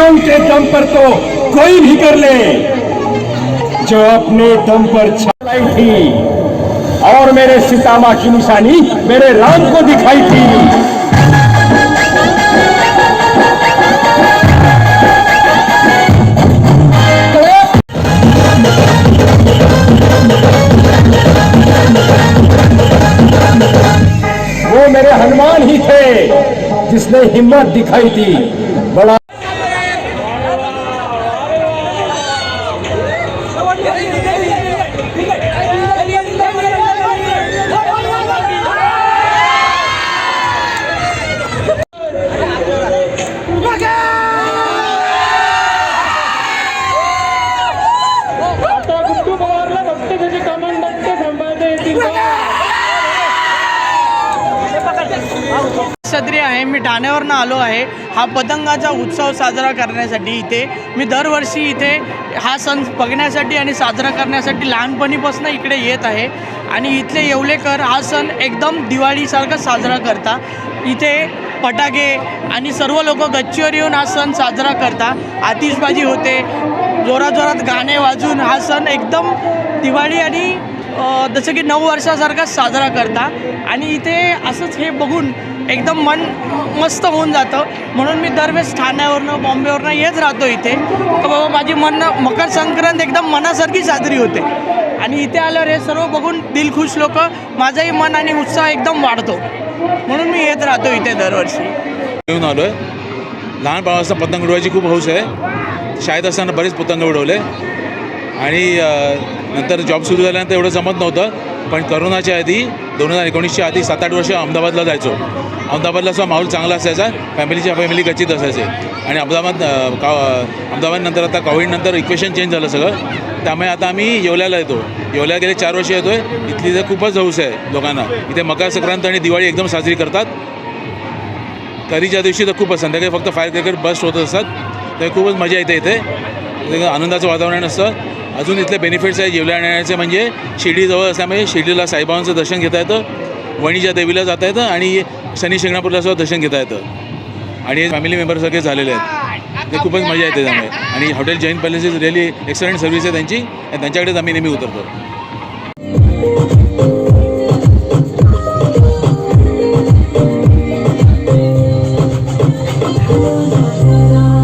जुनून के दम पर तो कोई भी कर ले। जो अपने दम पर छलाई थी और मेरे सीतामा की निशानी मेरे राम को दिखाई थी। वो मेरे हनुमान ही थे जिसने हिम्मत दिखाई थी। बड़ा सदरी आहे. मी ठाण्यावरनं आलो आहे. हा पतंगाचा उत्सव साजरा करण्यासाठी इथे. मी दरवर्षी इथे हा सण बघण्यासाठी आणि साजरा करण्यासाठी लहानपणीपासून इकडे येत आहे. आणि इथले येवलेकर हा सण एकदम दिवाळीसारखा साजरा करता. इथे फटाके आणि सर्व लोक गच्चीवर येऊन हा सण साजरा करता. आतिषबाजी होते. जोराजोरात गाणे वाजून हा सण एकदम दिवाळी आणि जसं की नऊ वर्षासारखा साजरा करता. आणि इथे असंच हे बघून एकदम मन मस्त होऊन जातं. म्हणून मी दरवेळेस ठाण्यावरनं बॉम्बेवरनं येत राहतो इथे. तर बाबा माझी मन मकर संक्रांत एकदम मनासारखी साजरी होते. आणि इथे आल्यावर हे सर्व बघून दिलखुश लोक माझंही मन आणि उत्साह एकदम वाढतो. म्हणून मी येत राहतो इथे दरवर्षी. घेऊन आलो आहे लहानपणापासून पतंग उडवायची खूप हौस आहे. शाळेत असताना बरेच पतंग उडवले. आणि नंतर जॉब सुरू झाल्यानंतर एवढं जमत नव्हतं. पण करोनाच्या आधी दोन हजार एकोणीसच्या आधी सात आठ वर्ष अहमदाबादला जायचो. अहमदाबादला सुद्धा माहोल चांगला असायचा फॅमिलीच्या फॅमिली गच्चीत असायचे. आणि अहमदाबाद का अहमदाबादनंतर आता कोविडनंतर इक्वेशन चेंज झालं सगळं. त्यामुळे आता आम्ही येवल्याला येतो. येवल्या गेले चार वर्ष येतो आहे इथली तर खूपच हौस आहे लोकांना. इथे मकर संक्रांत आणि दिवाळी एकदम साजरी करतात. तरीच्या दिवशी तर खूपच संध्याकाळी फक्त फायर क्रिकेट बस्ट होत असतात. तर खूपच मजा येते इथे. आनंदाचं वातावरण असतं. अजून इथले बेनिफिट्स आहेत येवल्याण्याचे म्हणजे शिर्डीजवळ असल्यामुळे शिर्डीला साईबाबांचं दर्शन घेता येतं वणीच्या देवीला जाता येतं आणि शनी शिंगणापूरला सुद्धा दर्शन घेता येतं. आणि फॅमिली मेंबर सगळे झालेले आहेत. ते खूपच मजा येते त्यामुळे. आणि hotel Jain palace is really excellent service आहे त्यांची. आणि त्यांच्याकडेच आम्ही नेहमी उतरतो. Oh,